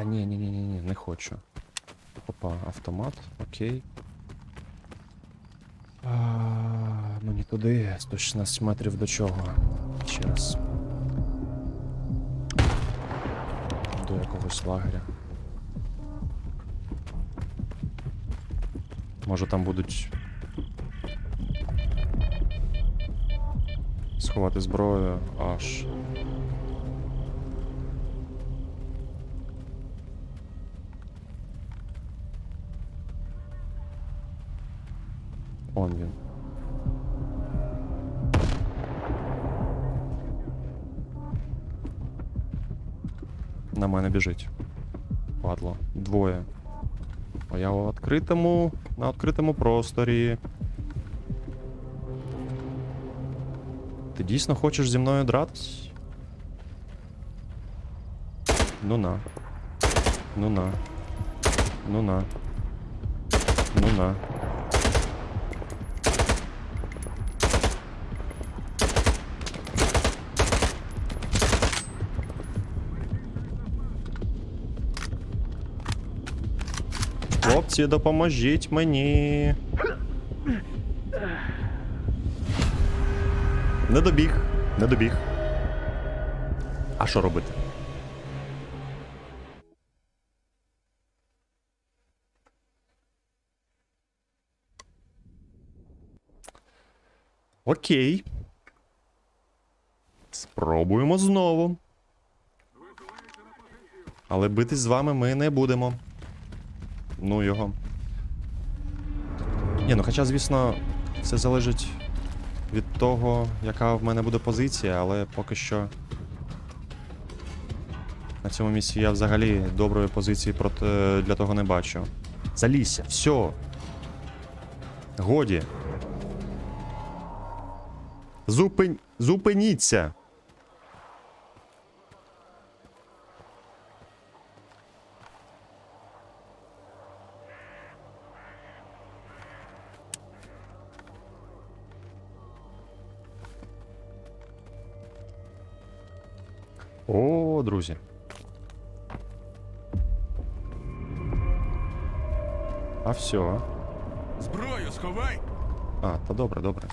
А, ні, ні, ні, ні, ні, не хочу. Опа, автомат, окей. А, мені туди 116 метрів до чого. Ще. До якогось лагеря. Може там будуть. Сховати зброю аж. Он він. На мене біжить. Падло. Двоє. А я у відкритому. На відкритому просторі. Ти дійсно хочеш зі мною дратись? Ну на. Ну на. Ну на. Ну на. Хлопці, допоможіть мені. Не добіг, не добіг. А що робити? Окей. Спробуємо знову. Але битись з вами ми не будемо. Ну його. Ні, ну хоча, звісно, все залежить від того, яка в мене буде позиція, але поки що. На цьому місці я взагалі доброї позиції проти для того не бачу. Залізся, все. Годі. Зупинь... Зупиніться. О, друзі. А все. Зброю сховай! А, та добре, добре.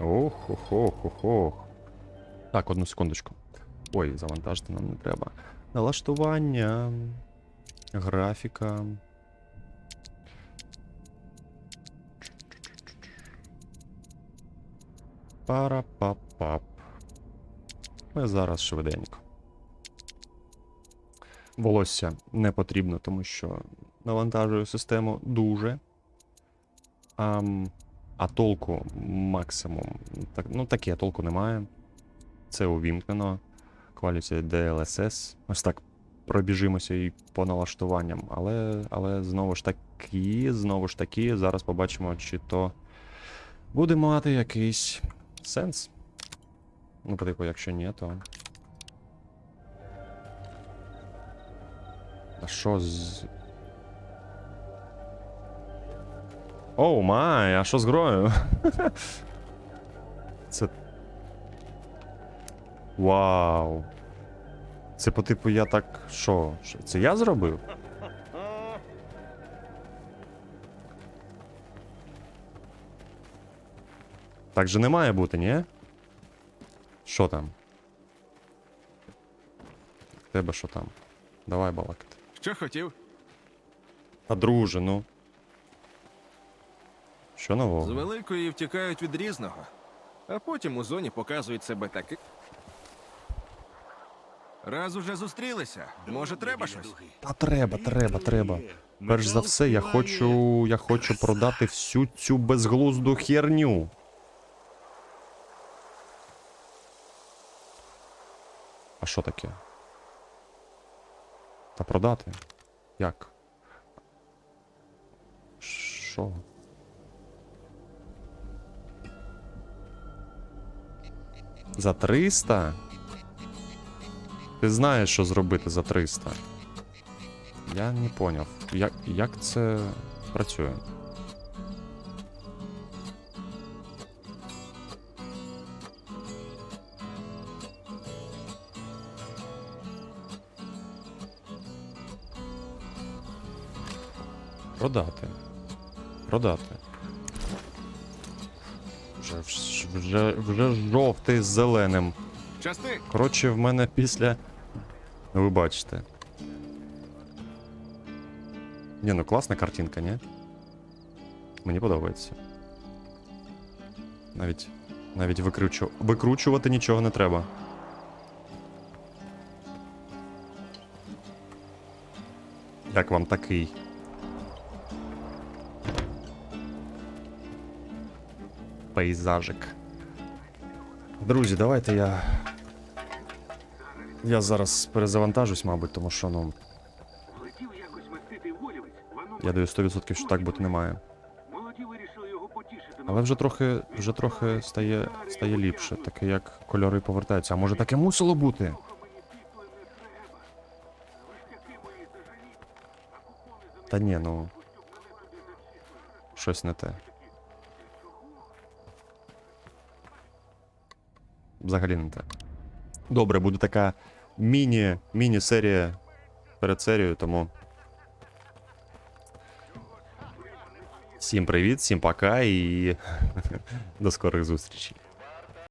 ох ох ох ох ох Так, одну секундочку. Ой, завантажити нам не треба. Налаштування. Графіка. Пара-па-пап. Ми зараз швиденько. Волосся не потрібно, тому що навантажую систему дуже. А, а толку максимум. Так, ну, таке толку немає. Це увімкнено. Quality DLSS. Ось так пробіжимося і по налаштуванням. Але, але знову ж таки, знову ж таки, зараз побачимо, чи то буде мати якийсь сенс. Ну, по типу, якщо ні, то. А що з. Оу май, а що з грою? Вау. Це по типу я так. Що? Це я зробив? Так же не має бути, ні? Що там? Тебе що там? Давай балакати. Що хотів? Та друже, ну. Що нового? З великої втікають від різного, а потім у зоні показують себе таки. Раз уже зустрілися. Може, треба щось? Та треба, треба, треба. Перш за все, я хочу. Я хочу продати всю цю безглузду херню. А що таке? Та продати? Як? Що? За 300? Ти знаєш, що зробити за 300. Я не поняв, як, як це працює. Продати. Продати. Вже, вже, вже жовтий з зеленим. Коротше, в мене після. Ну, ви бачите. Ні, ну класна картинка, ні? Мені подобається. Навіть. Навіть викручу... викручувати нічого не треба. Як вам такий? Пейзажик. Друзі, давайте я. Я зараз перезавантажусь, мабуть, тому що ну. Я даю 100% що так бути не має. молоді вирішили його потішити. Але вже трохи, вже трохи стає, стає ліпше, таке як кольори повертаються. А може таке мусило бути? Та ні, ну щось не те. Взагалі не те. Добре, буде така міні, міні-серія перед серією, тому. Всім привіт, всім пока і до скорих зустрічей.